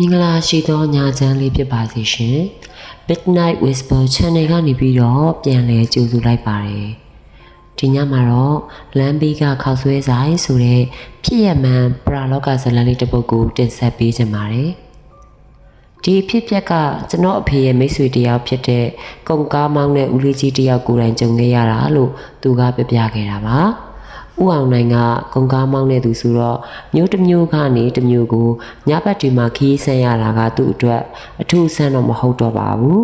မင်္ဂလာရှိသောညချမ်းလေးဖြစ်ပါစေရှင် Midnight Whisper Channel ကနေပြီးတော့ပြန်လည်ကြိုဆိုလိုက်ပါတယ်ဒီညမှာတော့လမ်းဘေးကခောက်ဆွဲဆိုင်ဆိုတဲ့ဖြစ်ရမှန်ပရာလောကဇာတ်လမ်းလေးတစ်ပုဒ်ကိုတင်ဆက်ပေးခြင်းပါတယ်ဒီအဖြစ်ပျက်ကကျွန်တော်အဖေရဲ့မိတ်ဆွေတစ်ယောက်ဖြစ်တဲ့ကုံကားမောင်းတဲ့ဦးလေးကြီးတစ်ယောက်ကိုယ်တိုင်ကြုံခဲ့ရတာလို့သူကပြပြခဲ့တာပါ ဥအောင်နိုင်ကကုံကားမောင်းတဲ့သူဆိုတော့မျိုးတစ်မျိုးကနေတစ်မျိုးကိုညဘက်ဒီမှာခီးဆန်းရတာကသူ့အတွက်အထူးဆန်းတော့မဟုတ်တော့ပါဘူး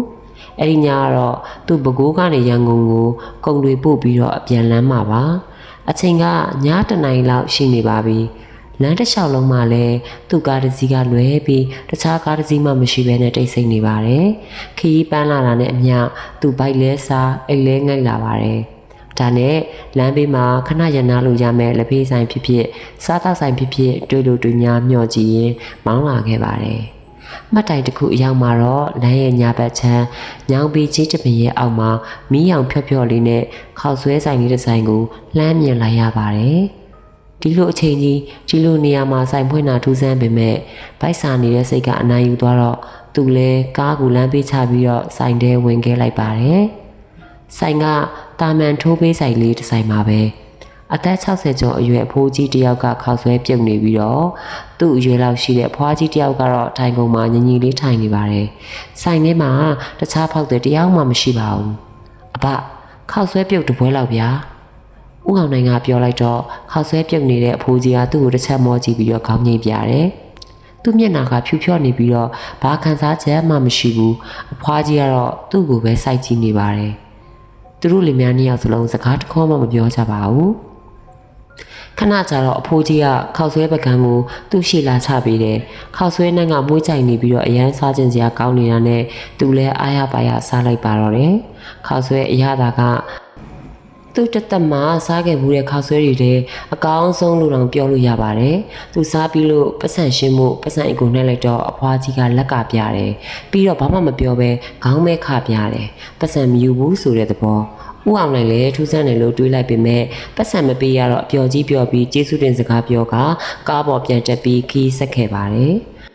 အဲ့ဒီညကတော့သူ့ဘကိုးကနေရန်ကုန်ကိုကုံတွေပို့ပြီးတော့အပြန်လမ်းမှာပါအချိန်ကညတနင်္လာလောက်ရှိနေပါပြီလမ်းတစ်လျှောက်လုံးမှာလည်းသူ့ကားတစ်စီးကလွဲပြီးတခြားကားတစ်စီးမှမရှိဘဲနဲ့တိတ်ဆိတ်နေပါတယ်ခရီးပန်းလာတာနဲ့အမျှသူ့ဘိုက်လဲစားအိတ်လဲငိုက်လာပါတယ် ဒါနဲ့လမ်းဘေးမှာခဏရနာလို့ရမယ်လက်ဖေးဆိုင်ဖြစ်ဖြစ်စားသောက်ဆိုင်ဖြစ်ဖြစ်တွေ့လို့တွေ့ညာမျှော့ကြည့်ရင်မောင်းလာခဲ့ပါတယ်မှတ်တိုင်တစ်ခုအရောက်မှာတော့လမ်းရဲ့ညာဘက်ချမ်းညောင်ပီကြီးတစ်ပင်ရဲ့အောက်မှာမီးရောင်ဖြော့ဖြော့လေးနဲ့ခောက်ဆွဲဆိုင်လေးတစ်ဆိုင်ကိုလှမ်းမြင်လိုက်ရပါတယ်ဒီလိုအချိန်ကြီးဒီလိုနေရာမှာဆိုင်ဖွင့်တာထူးဆန်းပေမဲ့ဗိုက်စာနေတဲ့စိတ်ကအနိုင်ယူသွားတော့သူလည်းကားကိုလမ်းပေးချပြီးတော့ဆိုင်ထဲဝင်ခဲ့လိုက်ပါတယ်ဆိုင်က တာမန်ထိုးပေးဆိုင်လေးတစ်ဆိုင်မှာပဲအသက်60ကျော်အရွယ်အဖိုးကြီးတစ်ယောက်ကခောက်ဆွဲပြုတ်နေပြီးတော့သူ့အရွယ်လောက်ရှိတဲ့အဖွားကြီးတစ်ယောက်ကတော့ထိုင်ကုန်မှာညင်ညီလေးထိုင်နေပါတယ်။ဆိုင်ထဲမှာတခြားဖောက်တဲ့တယောက်မှမရှိပါဘူး။အဘခောက်ဆွဲပြုတ်တပွဲလောက်ဗျာ။ဦးအောင်နိုင်ကပြောလိုက်တော့ခောက်ဆွဲပြုတ်နေတဲ့အဖိုးကြီးကသူ့ကိုတစ်ချက်မောကြည့်ပြီးတော့ခေါင်းငိမ့်ပြတယ်။သူ့မျက်နှာကဖြူဖြော့နေပြီးတော့ဘာခံစားချက်မှမရှိဘူး။အဖွားကြီးကတော့သူ့ကိုပဲစိုက်ကြည့်နေပါတယ်။ သူတို့လင်မယားနှစ်ယောက်စလုံးစကားတစ်ခေါက်မှမပြောကြပါဘူး။ခဏကြာတော့အဖိုးကြီးကခောက်ဆွဲပကံကိုသူ့ရှိလာချပေးတယ်။ခောက်ဆွဲနှံ့ကမွေးကြိုင်နေပြီးတော့အရန်စားခြင်းစရာကောင်းနေတာနဲ့သူလည်းအားရပါရစားလိုက်ပါတော့တယ်။ခောက်ဆွဲအရသာက သူ့တသက်မှာစားခဲ့မှုတဲ့ခောက်ဆွဲတွေတဲ့အကောင်းဆုံးလို့တောင်ပြောလို့ရပါတယ်။သူစားပြီးလို့ပတ်စံရှင်းမှုပတ်စံအကိုနှက်လိုက်တော့အဖွားကြီးကလက်ကပြတယ်။ပြီးတော့ဘာမှမပြောဘဲခေါင်းမဲခပြတယ်။ပတ်စံမယူဘူးဆိုတဲ့သဘော။ဦးအောင်နိုင်လည်းထူးဆန်းတယ်လို့တွေးလိုက်ပေမဲ့ပတ်စံမပေးရတော့အပျော်ကြီးပျော်ပြီးကျေးဇူးတင်စကားပြောကကားပေါ်ပြန်တက်ပြီးခီးဆက်ခဲ့ပါတယ်။